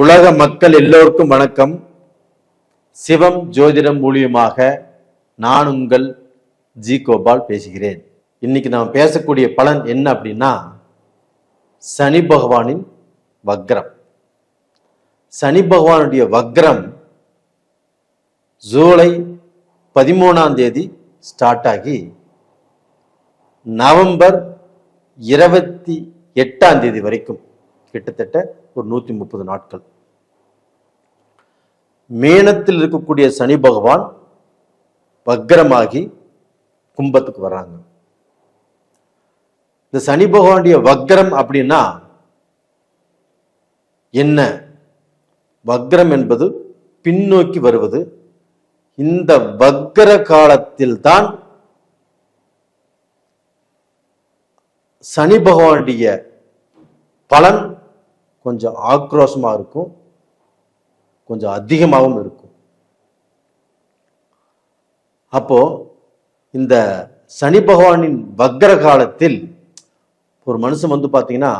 உலக மக்கள் எல்லோருக்கும் வணக்கம். சிவம் ஜோதிடம் மூலியமாக நான் உங்கள் ஜி கோபால் பேசுகிறேன். இன்னைக்கு நாம் பேசக்கூடிய பலன் என்ன அப்படின்னா சனி பகவானின் வக்ரம். சனி பகவானுடைய வக்ரம் ஜூலை பதிமூணாம் தேதி ஸ்டார்ட் ஆகி நவம்பர் இருபத்தி எட்டாம் தேதி வரைக்கும் கிட்டத்தட்ட ஒரு நூத்தி முப்பது நாட்கள். மேனத்தில் இருக்கக்கூடிய சனி பகவான் வக்ரமாகி கும்பத்துக்கு வர்றாங்க. இந்த சனி பகவானுடைய வக்ரம் அப்படின்னா என்ன? வக்ரம் என்பது பின்னோக்கி வருவது. இந்த வக்ர காலத்தில் தான் சனி பகவானுடைய பலன் கொஞ்சம் ஆக்ரோஷமா இருக்கும். கொஞ்சம் அதிகமாகவும் இருக்கும். அப்போ இந்த சனி பகவானின் வக்ர காலத்தில் ஒரு மனுஷன் வந்து பார்த்தீங்கன்னா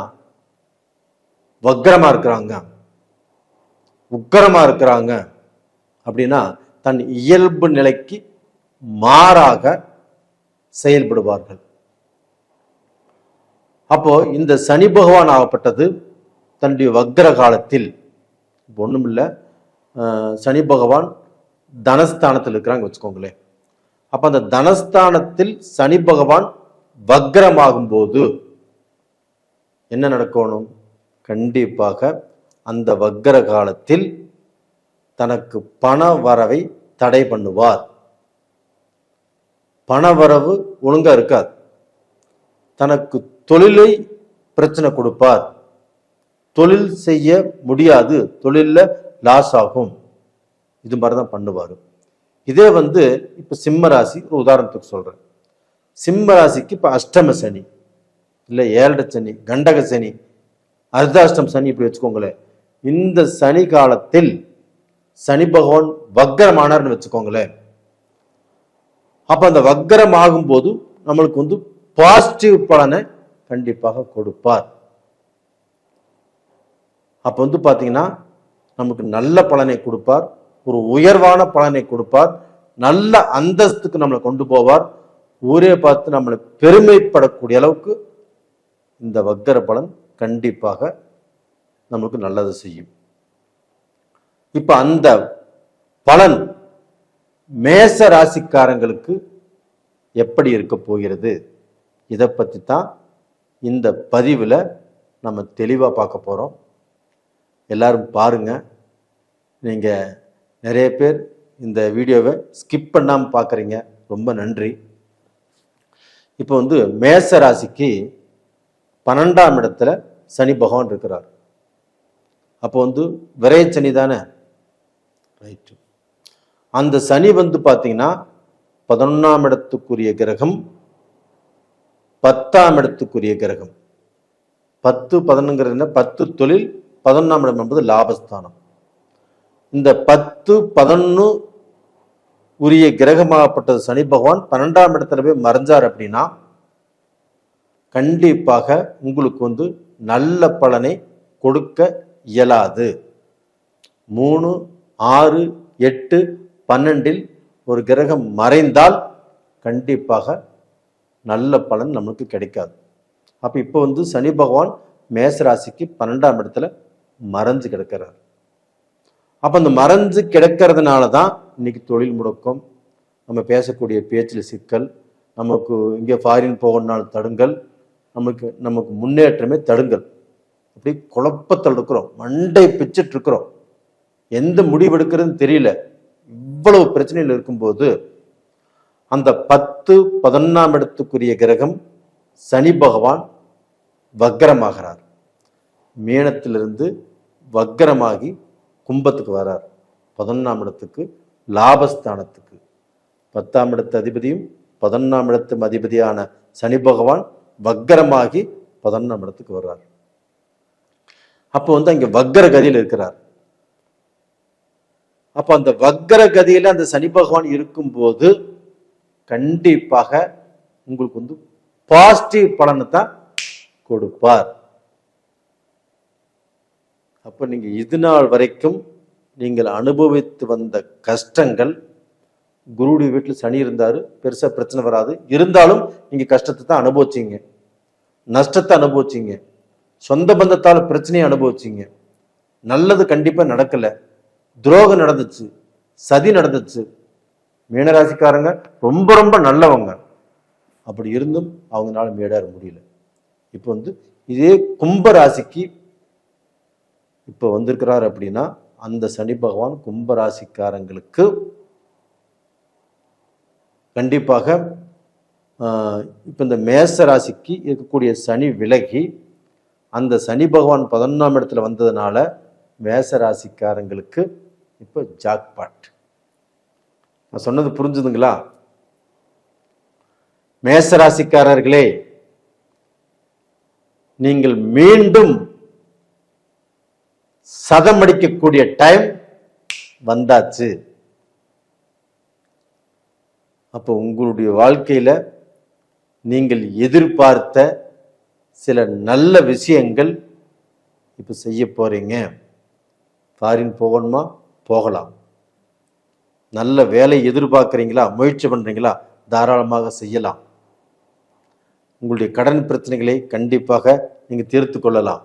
வக்ரமாக இருக்கிறாங்க. உக்கரமா இருக்கிறாங்க. அப்படின்னா தன் இயல்பு நிலைக்கு மாறாக செயல்படுவார்கள். அப்போ இந்த சனி பகவான் ஆகப்பட்டது தன்னுடைய வக்ர காலத்தில் ஒன்றும் இல்லை சனி பகவான் தனஸ்தானத்தில் இருக்கிறாங்க வச்சுக்கோங்களேன். அப்போ அந்த தனஸ்தானத்தில் சனி பகவான் வக்ரமாகும் போது என்ன நடக்கணும்? கண்டிப்பாக அந்த வக்ர காலத்தில் தனக்கு பண வரவை தடை பண்ணுவார். பணவரவு ஒழுங்காக இருக்காது. தனக்கு தொழிலை பிரச்சனை கொடுப்பார். தொழில் செய்ய முடியாது. தொழிலில் லாஸ் ஆகும். இது மாதிரி தான் பண்ணுவார். இதே வந்து இப்போ சிம்ம ராசி ஒரு உதாரணத்துக்கு சொல்கிறேன் சிம்ம ராசிக்கு இப்போ அஷ்டம சனி இல்லை ஏழரை சனி கண்டக சனி அர்த்தாஷ்டம் சனி இப்படி வச்சுக்கோங்களேன். இந்த சனி காலத்தில் சனி பகவான் வக்கரமானார்னு வச்சுக்கோங்களேன். அப்போ அந்த வக்கரம் ஆகும்போது நம்மளுக்கு வந்து பாசிட்டிவ் பலனை கண்டிப்பாக கொடுப்பார். அப்போ வந்து பார்த்தீங்கன்னா நமக்கு நல்ல பலனை கொடுப்பார். ஒரு உயர்வான பலனை கொடுப்பார். நல்ல அந்தஸ்துக்கு நம்மளை கொண்டு போவார். ஊரே பார்த்து நம்மளை பெருமைப்படக்கூடிய அளவுக்கு இந்த வக்கர பலன் கண்டிப்பாக நமக்கு நல்லது செய்யும். இப்போ அந்த பலன் மேச ராசிக்காரங்களுக்கு எப்படி இருக்க போகிறது? இதை பற்றி தான் இந்த பதிவில் நம்ம தெளிவாக பார்க்க போகிறோம் எல்லாரும் பாருங்க. நீங்கள் நிறைய பேர் இந்த வீடியோவை ஸ்கிப் பண்ணாமல் பார்க்குறீங்க ரொம்ப நன்றி. இப்போ வந்து மேச ராசிக்கு பன்னெண்டாம் இடத்துல சனி பகவான் இருக்கிறார். அப்போ வந்து விரைய சனி தானே? ரைட்டு அந்த சனி வந்து பார்த்தீங்கன்னா பதினொன்றாம் இடத்துக்குரிய கிரகம் பத்தாம் இடத்துக்குரிய கிரகம். பத்து பதினொங்கிறது என்ன? பத்து தொழில் பதினொன்றாம் இடம் என்பது லாபஸ்தானம். இந்த பத்து பதினொன்று உரிய கிரகமாகப்பட்டது சனி பகவான் பன்னெண்டாம் இடத்துல போய் மறைஞ்சார் அப்படின்னா கண்டிப்பாக உங்களுக்கு வந்து நல்ல பலனை கொடுக்க இயலாது. மூணு ஆறு எட்டு பன்னெண்டில் ஒரு கிரகம் மறைந்தால் கண்டிப்பாக நல்ல பலன் நமக்கு கிடைக்காது. அப்போ இப்போ வந்து சனி பகவான் மேசராசிக்கு பன்னெண்டாம் இடத்துல மறைஞ்சு கிடக்கிறார். அப்போ அந்த மறைஞ்சு கிடக்கிறதுனால தான் இன்னைக்கு தொழில் முடக்கம் நம்ம பேசக்கூடிய பேச்சில் சிக்கல் நமக்கு இங்கே ஃபாரின் போகணும்னாலும் தடுங்கள் நமக்கு நமக்கு முன்னேற்றமே தடுங்கள். அப்படி குழப்பத்தில் இருக்கிறோம் மண்டை பிச்சுட்டு இருக்கிறோம். எந்த முடிவு எடுக்கிறதுன்னு தெரியல. இவ்வளவு பிரச்சனையில் இருக்கும்போது அந்த பத்து பதினொன்றாம் இடத்துக்குரிய கிரகம் சனி பகவான் வக்கரமாகிறார் மீனத்திலிருந்து வக்கரமாகி கும்பத்துக்கு வரார். பதினொன்றாம் இடத்துக்கு லாபஸ்தானத்துக்கு. பத்தாம் இடத்து அதிபதியும் பதினொன்றாம் இடத்து அதிபதியான சனி பகவான் வக்கரமாகி பதினொன்றாம் இடத்துக்கு வர்றார். அப்போ வந்து அங்கே வக்கர கதியில் இருக்கிறார். அப்போ அந்த வக்கர கதியில் அந்த சனி பகவான் இருக்கும்போது கண்டிப்பாக உங்களுக்கு வந்து பாசிட்டிவ் பலனை தான் கொடுப்பார். அப்போ நீங்கள் இது நாள் வரைக்கும் நீங்கள் அனுபவித்து வந்த கஷ்டங்கள் குருடைய வீட்டில் சனி இருந்தார் பெருசாக பிரச்சனை வராது. இருந்தாலும் நீங்கள் கஷ்டத்தை தான் அனுபவிச்சீங்க. நஷ்டத்தை அனுபவிச்சிங்க. சொந்த பந்தத்தால் பிரச்சனையை அனுபவிச்சீங்க. நல்லது கண்டிப்பாக நடக்கலை. துரோகம் நடந்துச்சு. சதி நடந்துச்சு. மீனராசிக்காரங்க ரொம்ப ரொம்ப நல்லவங்க. அப்படி இருந்தும் அவங்களால மேடாற முடியல. இப்போ வந்து இதே கும்ப ராசிக்கு இப்போ வந்திருக்கிறார் அப்படின்னா அந்த சனி பகவான் கும்பராசிக்காரங்களுக்கு கண்டிப்பாக இப்போ இந்த மேச ராசிக்கு இருக்கக்கூடிய சனி விலகி அந்த சனி பகவான் பதினொன்றாம் இடத்துல வந்ததுனால மேச ராசிக்காரங்களுக்கு இப்போ ஜாக்பாட். நான் சொன்னது புரிஞ்சுதுங்களா? மேச ராசிக்காரர்களே நீங்கள் மீண்டும் சதம் அடிக்கக்கூடிய டைம் வந்தாச்சு. அப்போ உங்களுடைய வாழ்க்கையில் நீங்கள் எதிர்பார்த்த சில நல்ல விஷயங்கள் இப்போ செய்ய போகிறீங்க ஃபாரின் போகணுமா? போகலாம். நல்ல வேலை எதிர்பார்க்குறீங்களா? முயற்சி பண்ணுறீங்களா தாராளமாக செய்யலாம். உங்களுடைய கடன் பிரச்சனைகளை கண்டிப்பாக நீங்கள் தீர்த்து கொள்ளலாம்.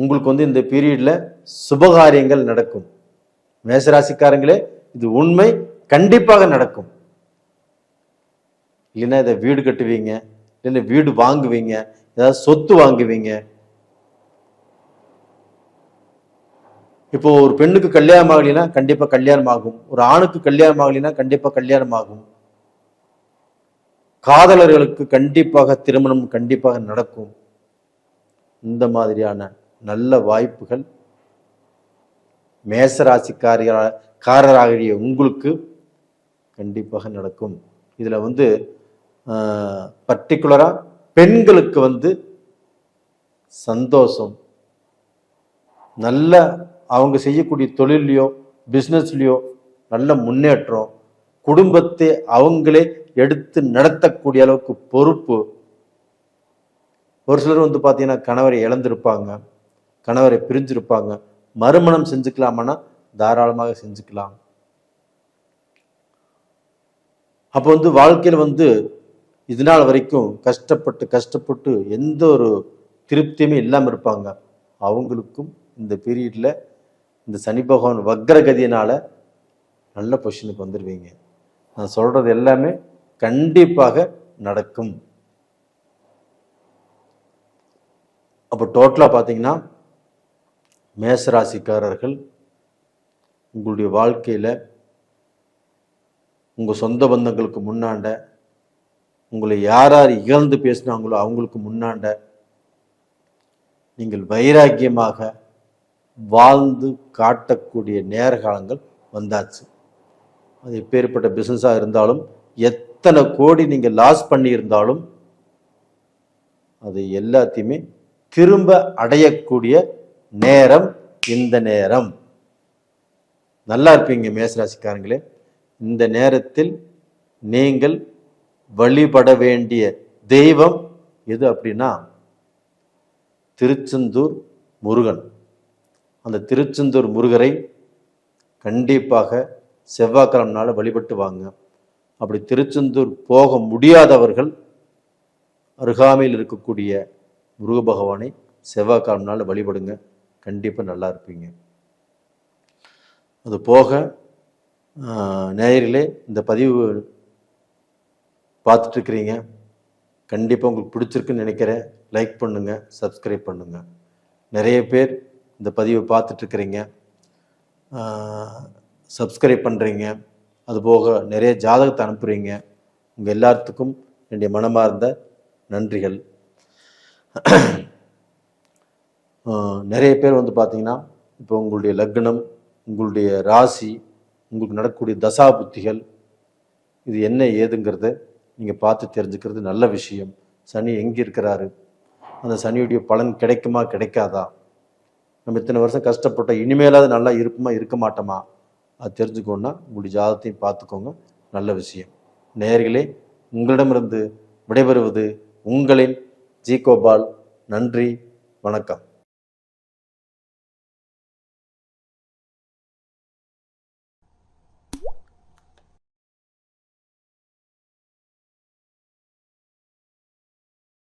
உங்களுக்கு வந்து இந்த பீரியடில் சுபகாரியங்கள் நடக்கும். மேசராசிக்காரங்களே இது உண்மை கண்டிப்பாக நடக்கும். இல்லைன்னா இதை வீடு கட்டுவீங்க இல்லைன்னா வீடு வாங்குவீங்க ஏதாவது சொத்து வாங்குவீங்க. இப்போ ஒரு பெண்ணுக்கு கல்யாணம் ஆகலைன்னா கண்டிப்பா கல்யாணம் ஆகும் ஒரு ஆணுக்கு கல்யாணம் ஆகலைன்னா கண்டிப்பா கல்யாணம் ஆகும் காதலர்களுக்கு கண்டிப்பாக திருமணம் கண்டிப்பாக நடக்கும். இந்த மாதிரியான நல்ல வாய்ப்புகள். மேசராசிக்காரியா காரராகிய உங்களுக்கு கண்டிப்பாக நடக்கும். இதில் வந்து பர்டிகுலராக பெண்களுக்கு வந்து சந்தோஷம். நல்ல அவங்க செய்யக்கூடிய தொழிலையோ பிஸ்னஸ்லையோ நல்ல முன்னேற்றம். குடும்பத்தை அவங்களே எடுத்து நடத்தக்கூடிய அளவுக்கு பொறுப்பு. ஒரு சிலர் வந்து பார்த்தீங்கன்னா கணவரை இழந்திருப்பாங்க. கணவரை பிரிஞ்சிருப்பாங்க. மறுமணம் செஞ்சுக்கலாமான்னா தாராளமாக செஞ்சுக்கலாம். அப்போ வந்து வாழ்க்கையில் வந்து இது நாள் வரைக்கும் கஷ்டப்பட்டு கஷ்டப்பட்டு எந்த ஒரு திருப்தியுமே இல்லாமல் இருப்பாங்க. அவங்களுக்கும் இந்த பீரியடில் இந்த சனி பகவான் வக்ரகதியினால் நல்ல பொசிஷனுக்கு வந்துடுவீங்க நான் சொல்கிறது எல்லாமே கண்டிப்பாக நடக்கும். அப்போ டோட்டலாக பார்த்தீங்கன்னா மேசராசிக்காரர்கள் உங்களுடைய வாழ்க்கையில் உங்கள் சொந்த பந்தங்களுக்கு முன்னாண்ட உங்களை யார் யார் இகழ்ந்து பேசினாங்களோ அவங்களுக்கு முன்னாண்ட நீங்கள் வைராக்கியமாக வாழ்ந்து காட்டக்கூடிய நேரகாலங்கள் வந்தாச்சு. அது எப்பேற்பட்ட பிஸ்னஸாக இருந்தாலும் எத்தனை கோடி நீங்கள் லாஸ் பண்ணியிருந்தாலும் அது எல்லாத்தையுமே திரும்ப அடையக்கூடிய நேரம் இந்த நேரம். நல்லா இருப்பீங்க மேசராசிக்காரங்களே. இந்த நேரத்தில் நீங்கள் வழிபட வேண்டிய தெய்வம் எது அப்படின்னா திருச்செந்தூர் முருகன். அந்த திருச்செந்தூர் முருகரை கண்டிப்பாக செவ்வாய்க்கிழமை நாள் வழிபட்டு வாங்க. அப்படி திருச்செந்தூர் போக முடியாதவர்கள் அருகாமையில் இருக்கக்கூடிய முருக பகவானை செவ்வாய்க்கிழமை நாள் வழிபடுங்க. கண்டிப்பாக நல்லா இருப்பீங்க. அது போக நேயர்களே இந்த பதிவு பார்த்துட்ருக்குறீங்க கண்டிப்பாக உங்களுக்கு பிடிச்சிருக்குன்னு நினைக்கிறேன். லைக் பண்ணுங்கள் சப்ஸ்கிரைப் பண்ணுங்கள் நிறைய பேர் இந்த பதிவை பார்த்துட்ருக்குறீங்க சப்ஸ்கிரைப் பண்ணுறீங்க அதுபோக நிறைய ஜாதகத்தை அனுப்புகிறீங்க உங்கள் எல்லாத்துக்கும் என்னுடைய மனமார்ந்த நன்றிகள். நிறைய பேர் வந்து பார்த்தீங்கன்னா இப்போ உங்களுடைய லக்னம் உங்களுடைய ராசி உங்களுக்கு நடக்கக்கூடிய தசா புத்திகள் இது என்ன ஏதுங்கிறத நீங்கள் பார்த்து தெரிஞ்சுக்கிறது நல்ல விஷயம். சனி எங்கே இருக்கிறாரு? அந்த சனியுடைய பலன் கிடைக்குமா கிடைக்காதா? நம்ம இத்தனை வருஷம் கஷ்டப்பட்ட இனிமேலாவது நல்லா இருக்குமா இருக்க மாட்டோமா? அது தெரிஞ்சுக்கோன்னா உங்களுடைய ஜாதத்தையும் பார்த்துக்கோங்க நல்ல விஷயம். நேர்களே உங்களிடமிருந்து விடைபெறுவது உங்களின் ஜி கோபால் நன்றி வணக்கம்.